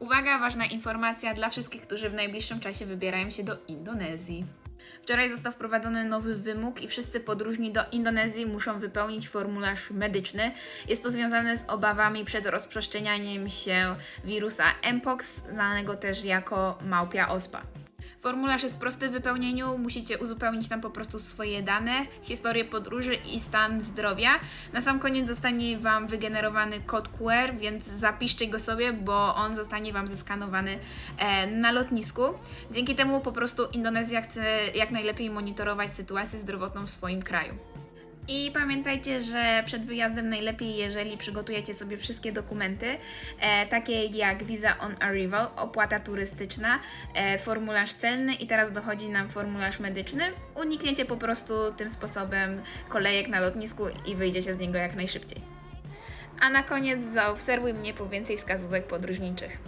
Uwaga, ważna informacja dla wszystkich, którzy w najbliższym czasie wybierają się do Indonezji. Wczoraj został wprowadzony nowy wymóg i wszyscy podróżni do Indonezji muszą wypełnić formularz medyczny. Jest to związane z obawami przed rozprzestrzenianiem się wirusa Mpox, znanego też jako małpia ospa. Formularz jest prosty w wypełnieniu, musicie uzupełnić tam po prostu swoje dane, historię podróży i stan zdrowia. Na sam koniec zostanie Wam wygenerowany kod QR, więc zapiszcie go sobie, bo on zostanie Wam zeskanowany e, na lotnisku. Dzięki temu po prostu Indonezja chce jak najlepiej monitorować sytuację zdrowotną w swoim kraju. I pamiętajcie, że przed wyjazdem najlepiej, jeżeli przygotujecie sobie wszystkie dokumenty, e, takie jak visa on arrival, opłata turystyczna, e, formularz celny i teraz dochodzi nam formularz medyczny. Unikniecie po prostu tym sposobem kolejek na lotnisku i wyjdziecie z niego jak najszybciej. A na koniec zaobserwuj mnie po więcej wskazówek podróżniczych.